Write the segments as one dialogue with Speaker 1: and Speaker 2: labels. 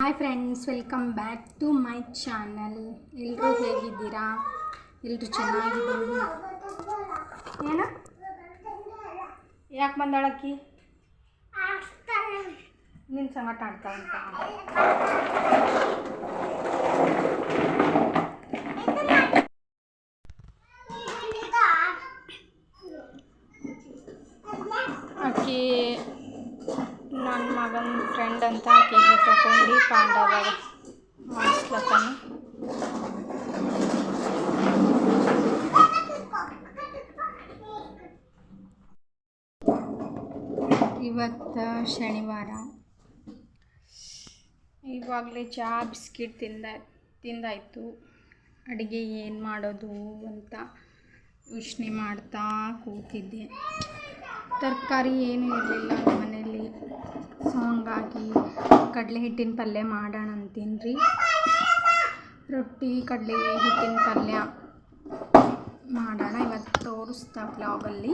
Speaker 1: Hi friends welcome back to my channel ಎಲ್ಲರೂ ಹೇಗಿದ್ದೀರಾ? ಎಲ್ಲರೂ ಚೆನ್ನಾಗಿದ್ದೀವಿ ಏನ? ಯಾಕೆ ಬಂದಾಳಕ್ಕಿ? ನಿನ್ನ ಸಂಗಟ ಆಡ್ತಾ ಅಂತ ಆಕಿ ನನ್ನ ಮಗನ ಫ್ರೆಂಡ್ ಅಂತ ಆಕೆಗೆ ತಗೊಂಡು ಮಾಡಿಸ್ಲತ್ತಾನ ಇವತ್ತು ಶನಿವಾರ. ಇವಾಗಲೇ ಚಹಾ ಬಿಸ್ಕಿಟ್ ತಿಂದ, ತಿಂದಾಯಿತು. ಅಡುಗೆ ಏನು ಮಾಡೋದು ಅಂತ ಯೋಚನೆ ಮಾಡ್ತಾ ಕೂತಿದ್ದೆ. ತರಕಾರಿ ಏನೂ ಇರಲಿಲ್ಲ ಮನೇಲಿ. ಸೊ ಹಂಗಾಗಿ ಕಡಲೆ ಹಿಟ್ಟಿನ ಪಲ್ಯ ಮಾಡೋಣ ಅಂತೀನಿ ರೊಟ್ಟಿ ಕಡಲೆ ಹಿಟ್ಟಿನ ಪಲ್ಯ ಮಾಡೋಣ. ಇವತ್ತು ತೋರಿಸ್ತಾ ಬ್ಲಾಗಲ್ಲಿ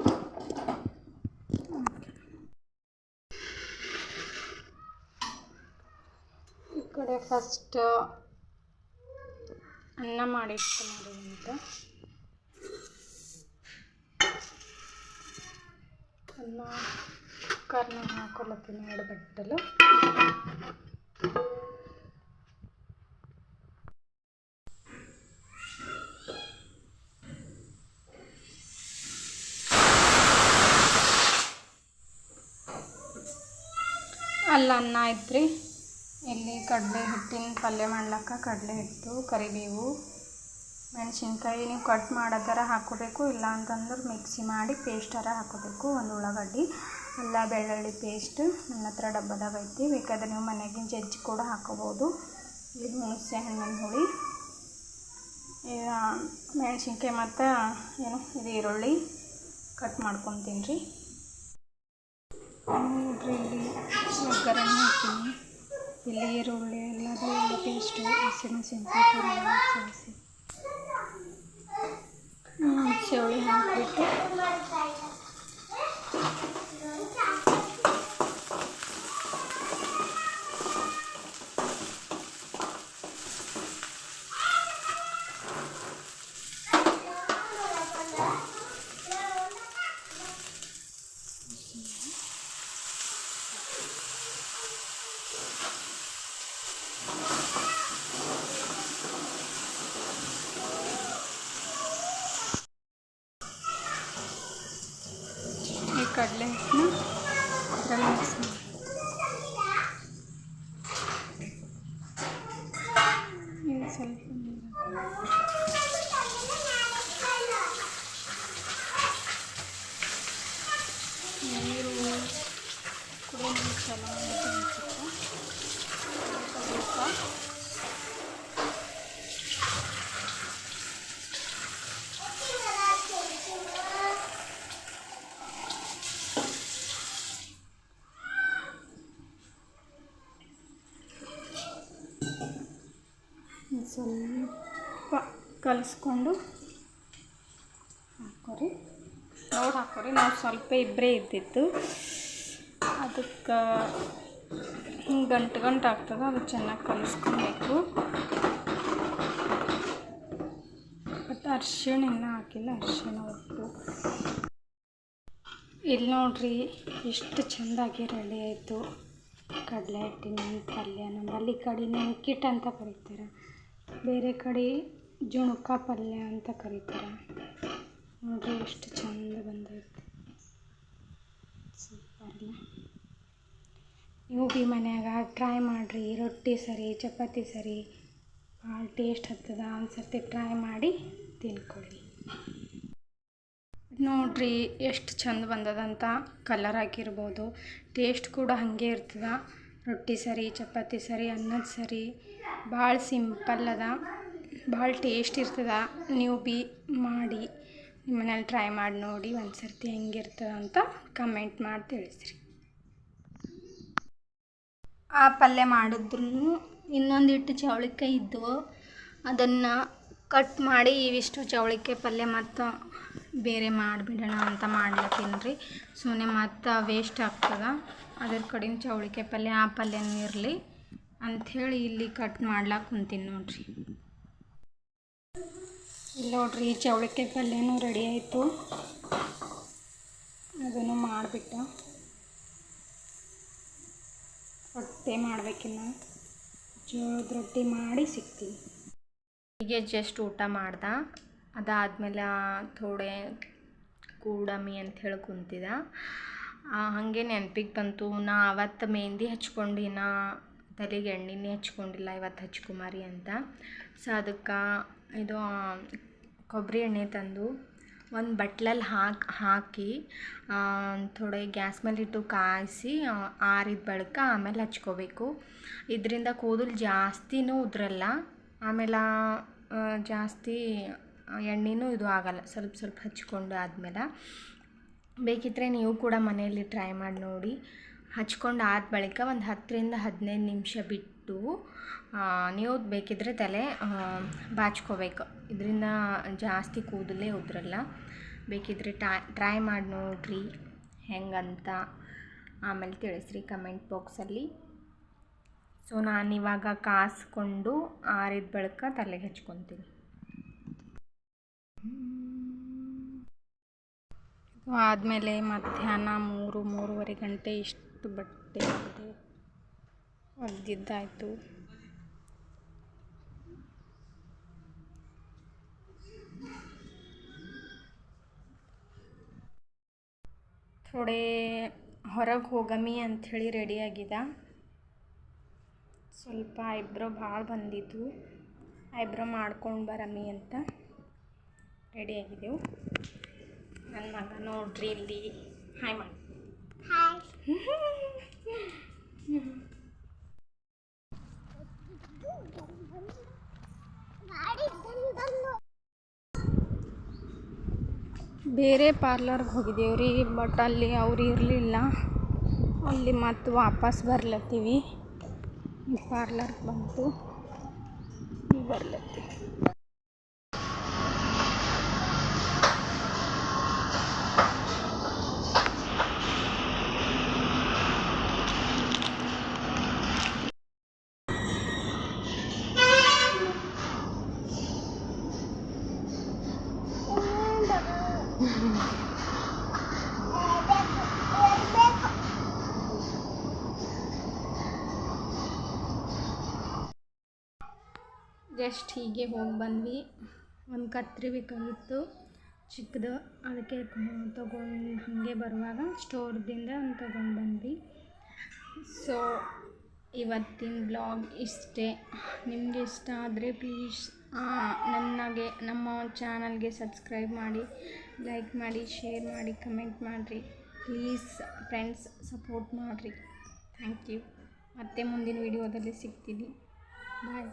Speaker 1: ಈ ಕಡೆ ಫಸ್ಟ್ ಅನ್ನ ಮಾಡಿಟ್ಟು ಮಾಡಿ ಅನ್ನ ಕುಕ್ಕರ್ನ ಹಾಕೊಳತ್ತೀನಿ ಎರಡು ಬಟ್ಟಲು. ಅಲ್ಲ ಅನ್ನ ಐತ್ರಿ. ಇಲ್ಲಿ ಕಡಲೆ ಹಿಟ್ಟಿನ ಪಲ್ಯ ಮಾಡ್ಲಕ್ಕ ಕಡಲೆ ಹಿಟ್ಟು, ಕರಿಬೇವು. ಮೆಣಸಿನ್ಕಾಯಿ ನೀವು ಕಟ್ ಮಾಡೋ ಥರ ಹಾಕ್ಕೋಬೇಕು ಇಲ್ಲ ಅಂತಂದ್ರೆ ಮಿಕ್ಸಿ ಮಾಡಿ ಪೇಸ್ಟ್ ಥರ ಹಾಕೋಬೇಕು ಒಂದು ಉಳ್ಳಾಗಡ್ಡಿ, ಅಲ್ಲ ಬೆಳ್ಳುಳ್ಳಿ ಪೇಸ್ಟ್ ನನ್ನ ಹತ್ರ ಡಬ್ಬದಾಗ ಐತಿ. ಬೇಕಾದ್ರೆ ನೀವು ಮನೆಗಿನ ಜಜ್ಜಿ ಕೂಡ ಹಾಕೋಬೋದು ಇದು ಹುಣಸೆ ಹಣ್ಣಿನ ಹುಳಿ. ಮೆಣಸಿನ್ಕಾಯಿ ಮತ್ತು ಏನು, ಇದು ಈರುಳ್ಳಿ ಕಟ್ ಮಾಡ್ಕೊತೀನಿ ರೀ. ನೋಡ್ರಿ ಇಲ್ಲಿ ಒಗ್ಗರಣೆ ಹಾಕ್ತೀನಿ ಇಲ್ಲಿ ಈರುಳ್ಳಿ, ಎಲ್ಲದೂ ಎಲ್ಲ ಪೇಸ್ಟು ಹಸಿಮೆಣಸಿನ್ಕಾಯಿ ಕರಿಬೇವು 我们。ಈ ಕಡಲೆ ಹಿಟ್ಟನ್ನ ಇದರಲ್ಲಿ ಮಿಕ್ಸ್ ಮಾಡಿ ಇದು ಸ್ವಲ್ಪ ನೀರು ಹಾಕಿ. ನೀರು ಕುಡಿಯೋ ನೀರು ಚಲೋ ಅಂತ ಅನ್ಸುತ್ತೆ ಸ್ವಲ್ಪ ಒಂದ್ ಸ್ವಲ್ಪ ಕಲಿಸ್ಕೊಂಡು ಹಾಕೋರಿ ನೋಡಿ ಹಾಕೋರಿ ನಾವು ಸ್ವಲ್ಪ ಇಬ್ಬರೇ ಇದ್ದಿತ್ತು ಅದಕ್ಕೆ ಹಿಂಗೆ ಗಂಟು ಗಂಟು ಆಗ್ತದೆ, ಅದು ಚೆನ್ನಾಗಿ ಕಲಿಸ್ಕೊಬೇಕು. ಮತ್ತು ಅರಿಶಿಣ ಇನ್ನೂ ಹಾಕಿಲ್ಲ, ಅರ್ಶಿಣ ಉಪ್ಪು. ಇಲ್ಲಿ ನೋಡ್ರಿ, ಎಷ್ಟು ಚೆಂದಾಗಿ ರೆಡಿ ಆಯಿತು. ಕಡಲೆ ಹಿಟ್ಟಿನ ಪಲ್ಯ ನಮ್ಮಲ್ಲಿ ಕಡೆ ನೆಂಕಿಟ್ ಅಂತ ಕರೀತಾರೆ. ಬೇರೆ ಕಡೆ ಜುಣುಕ ಪಲ್ಯ ಅಂತ ಕರೀತಾರೆ. ನೋಡಿರಿ ಎಷ್ಟು ಚಂದ ಬಂದೈತೆ. ಸೂಪರ್ಲ ನೀವು ಭೀ ಮನ್ಯಾಗ ಟ್ರೈ ಮಾಡಿರಿ. ರೊಟ್ಟಿ ಸರಿ, ಚಪಾತಿ ಸರಿ, ಭಾಳ ಟೇಸ್ಟ್ ಹತ್ತದ. ಒಂದು ಸರ್ತಿ ಟ್ರೈ ಮಾಡಿ ತಿನ್ಕೊಳ್ಳಿ ನೋಡ್ರಿ ಎಷ್ಟು ಚಂದ ಬಂದದಂತ ಕಲರ್ ಹಾಕಿರ್ಬೋದು. ಟೇಸ್ಟ್ ಕೂಡ ಹಾಗೆ ಇರ್ತದ. ರೊಟ್ಟಿ ಸರಿ, ಚಪಾತಿ ಸರಿ, ಅನ್ನದ ಸರಿ, ಭಾಳ ಸಿಂಪಲ್ ಅದ. ಭಾಳ ಟೇಸ್ಟ್ ಇರ್ತದೆ. ನೀವು ಬಿ ಮಾಡಿ, ನಿಮ್ಮ ಮನೇಲಿ ಟ್ರೈ ಮಾಡಿ ನೋಡಿ ಒಂದು ಸರ್ತಿ ಹೆಂಗಿರ್ತದ ಅಂತ ಕಮೆಂಟ್ ಮಾಡಿ ತಿಳಿಸ್ರಿ. ಆ ಪಲ್ಯ ಮಾಡಿದ್ರು ಇನ್ನೊಂದಿಟ್ಟು ಚವಳಿಕಾಯಿ ಇದ್ದವು ಅದನ್ನು ಕಟ್ ಮಾಡಿ ಇವಿಷ್ಟು ಚವಳಿಕಾಯಿ ಪಲ್ಯ ಮತ್ತು ಬೇರೆ ಮಾಡಿಬಿಡೋಣ ಅಂತ ಮಾಡ್ಲತ್ತೀನಿ ಸುಮ್ಮನೆ ಮತ್ತು ವೇಸ್ಟ್ ಆಗ್ತದೆ. ಅದ್ರ ಕಡಿಂದ ಚವಳಿಕಾಯಿ ಪಲ್ಯ, ಆ ಪಲ್ಯನೂ ಇರಲಿ. ಅಂಥೇಳಿ ಇಲ್ಲಿ ಕಟ್ ಮಾಡ್ಲಾಕ ಕುಂತೀನಿ ನೋಡ್ರಿ. ಇಲ್ಲಿ ನೋಡ್ರಿ ಚೌಳಿಕಾಯಿ ಪಲ್ಯನೂ ರೆಡಿ ಆಯಿತು. ಅದನ್ನು ಮಾಡಿಬಿಟ್ಟು ರೊಟ್ಟಿ ಮಾಡಬೇಕಿನ್ನ. ಜೋಳದ ರೊಟ್ಟಿ ಮಾಡಿ ಸಿಗ್ತೀವಿ ಹೀಗೆ ಜಸ್ಟ್ ಊಟ ಮಾಡ್ದೆ. ಅದಾದಮೇಲೆ ಥೋಡೆ ಕೂಡಮಿ ಅಂತ ಹೇಳಿ ಕುಂತಿದ ಹಾಗೆ ನೆನಪಿಗೆ ಬಂತು. ನಾ ಅವತ್ತು ಮೆಹಂದಿ ಹಚ್ಕೊಂಡಿನ ತಲೆಗೆ ಎಣ್ಣೆನೇ ಹಚ್ಕೊಂಡಿಲ್ಲ, ಇವತ್ತು ಹಚ್ಕುಮಾರಿ ಅಂತ. ಸೊ ಅದಕ್ಕೆ ಇದು ಕೊಬ್ಬರಿ ಎಣ್ಣೆ ತಂದು ಒಂದು ಬಟ್ಲಲ್ಲಿ ಹಾಕಿ ಹಾಕಿ ಥೋಡೆ ಗ್ಯಾಸ್ ಮೇಲೆ ಇಟ್ಟು ಕಾಯಿಸಿ ಆರಿದ ಬಳಿಕ ಆಮೇಲೆ ಹಚ್ಕೋಬೇಕು. ಇದರಿಂದ ಕೂದಲು ಜಾಸ್ತಿನೂ ಉದ್ರಲ್ಲ, ಆಮೇಲೆ ಜಾಸ್ತಿ ಎಣ್ಣೆನೂ ಇದು ಆಗಲ್ಲ, ಸ್ವಲ್ಪ ಸ್ವಲ್ಪ ಹಚ್ಕೊಂಡು ಆದಮೇಲೆ. ಬೇಕಿದ್ರೆ ನೀವು ಕೂಡ ಮನೆಯಲ್ಲಿ ಟ್ರೈ ಮಾಡಿ ನೋಡಿ. ಹಚ್ಕೊಂಡು ಆದ ಬಳಿಕ ಒಂದು ಹತ್ತರಿಂದ ಹದಿನೈದು ನಿಮಿಷ ಬಿಟ್ಟು ನೀವು ಬೇಕಿದ್ದರೆ ತಲೆ ಬಾಚ್ಕೋಬೇಕು. ಇದರಿಂದ ಜಾಸ್ತಿ ಕೂದಲೇ ಉದ್ರಲ್ಲ. ಬೇಕಿದ್ದರೆ ಟ್ರೈ ಟ್ರೈ ಮಾಡಿ ನೋಡ್ರಿ. ಹೆಂಗಂತ ಆಮೇಲೆ ತಿಳಿಸ್ರಿ ಕಮೆಂಟ್ ಬಾಕ್ಸಲ್ಲಿ. ಸೊ ನಾನಿವಾಗ ಕಾಸ್ಕೊಂಡು ಆರಿದ ಬಳಿಕ ತಲೆಗೆ ಹಚ್ಕೊತೀನಿ. ಆದಮೇಲೆ ಮಧ್ಯಾಹ್ನ ಮೂರು, ಮೂರುವರೆ ಗಂಟೆ ಇಷ್ಟು ಬಟ್ಟೆ ಇದೆ ಒಗೆದಿದ್ದಾಯಿತು ಥೋಡೆ ಹೊರಗೆ ಹೋಗಮಿ ಅಂಥೇಳಿ ರೆಡಿಯಾಗಿದ್ದ ಸ್ವಲ್ಪ ಐಬ್ರೋ ಭಾಳ ಬಂದಿತ್ತು. ಐಬ್ರೋ ಮಾಡ್ಕೊಂಡು ಬರಮಿ ಅಂತ ರೆಡಿಯಾಗಿದ್ದೆವು ನನ್ನ ಮಗ ನೋಡ್ರಿ ಇಲ್ಲಿ, ಹಾಯ್ ಮಾಡಿ. ಬೇರೆ ಪಾರ್ಲರ್ಗೆ ಹೋಗಿದ್ದೇವೆ ರೀ, ಬಟ್ ಅಲ್ಲಿ ಅವ್ರು ಇರಲಿಲ್ಲ. ಅಲ್ಲಿ ಮತ್ತೆ ವಾಪಸ್ ಬರ್ಲತ್ತೀವಿ. ಪಾರ್ಲರ್ಗೆ ಬಂತು. ಬರ್ಲತ್ತೀವಿ. ಜಸ್ಟ್ ಹೀಗೆ ಹೋಗಿ ಬಂದ್ವಿ. ಒಂದು ಕತ್ರಿ ಬೇಕಾಗಿತ್ತು. ಚಿಕ್ಕದು. ಅದಕ್ಕೆ ತಗೊಂಡು ಹಾಗೆ ಬರುವಾಗ ಸ್ಟೋರ್ದಿಂದ ಒಂದು ತಗೊಂಡು ಬಂದ್ವಿ. ಸೊ ಇವತ್ತಿನ ಬ್ಲಾಗ್ ಇಷ್ಟೇ. ನಿಮಗೆ ಇಷ್ಟ ಆದರೆ ಪ್ಲೀಸ್ ನನಗೆ ನಮ್ಮ ಚಾನಲ್ಗೆ ಸಬ್ಸ್ಕ್ರೈಬ್ ಮಾಡಿ ಲೈಕ್ ಮಾಡಿ ಶೇರ್ ಮಾಡಿ ಕಮೆಂಟ್ ಮಾಡಿರಿ. ಪ್ಲೀಸ್ ಫ್ರೆಂಡ್ಸ್ ಸಪೋರ್ಟ್ ಮಾಡಿರಿ. ಥ್ಯಾಂಕ್ ಯು ಮತ್ತೆ ಮುಂದಿನ ವೀಡಿಯೋದಲ್ಲಿ ಸಿಗ್ತೀನಿ. ಬಾಯ್